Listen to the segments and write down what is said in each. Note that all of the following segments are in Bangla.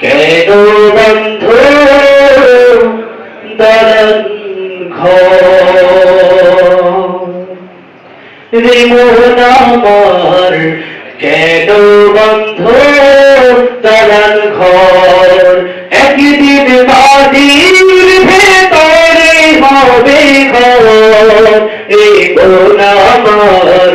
কেন বন্ধ দালান রে মোহন আমার কেন বন্ধ দালান ঘর একদিন বাড়ির ভেতরে হবে ঘর এই আমার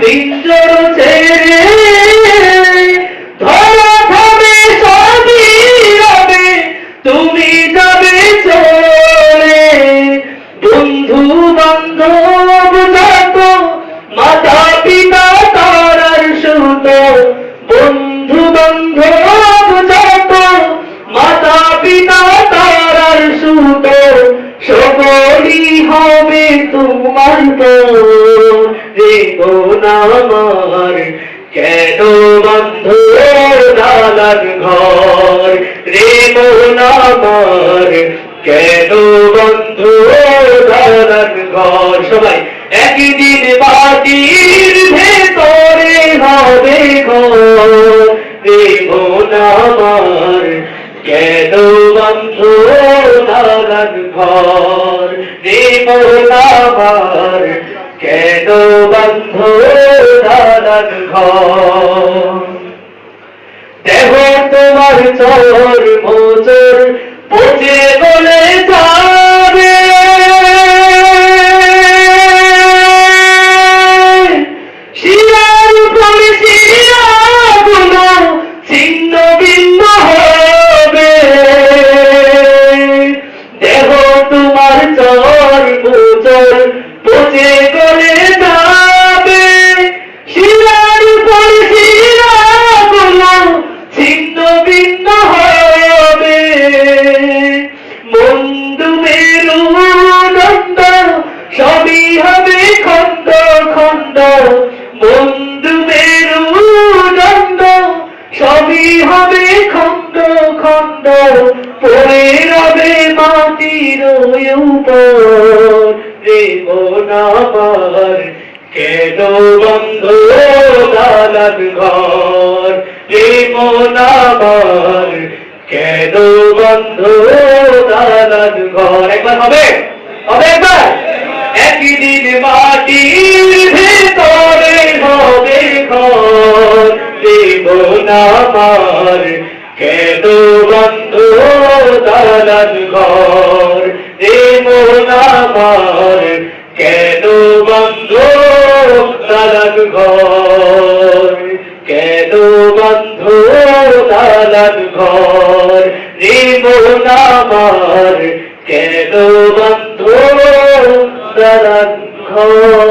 পিঞ্জর ছেড়ে ধরা ধরে সবই যাবে তুমি আমার কেন বন্ধ দালান ঘর? রে মন আমার কেন বন্ধ দালান ঘর? সবাই একদিন বাটির ভেতরে হবে ঘর। রে মন আমার কেন বন্ধ দালান ঘর? রে মন আমার কেন বন্ধ ঘর? দেহ তোমার চোর মোচর পচে বলে হবে খণ্ড খণ্ড মন্দ মেরুদণ্ড সবই হবে খণ্ড খণ্ড পড়ে রবে মাটির উপর। মন আমার কেন বন্ধ দালান ঘর? মন আমার কেন বন্ধ দালান ঘর? একবার হবে হবে একবার? মাটির ভেতরে হবে ঘর মন আমার। কেন বন্ধ দালান ঘর মন আমার। কেন বন্ধ দালান ঘর, কেন বন্ধ দালান ঘর মন আমার। কেন বন্ধ দালান করো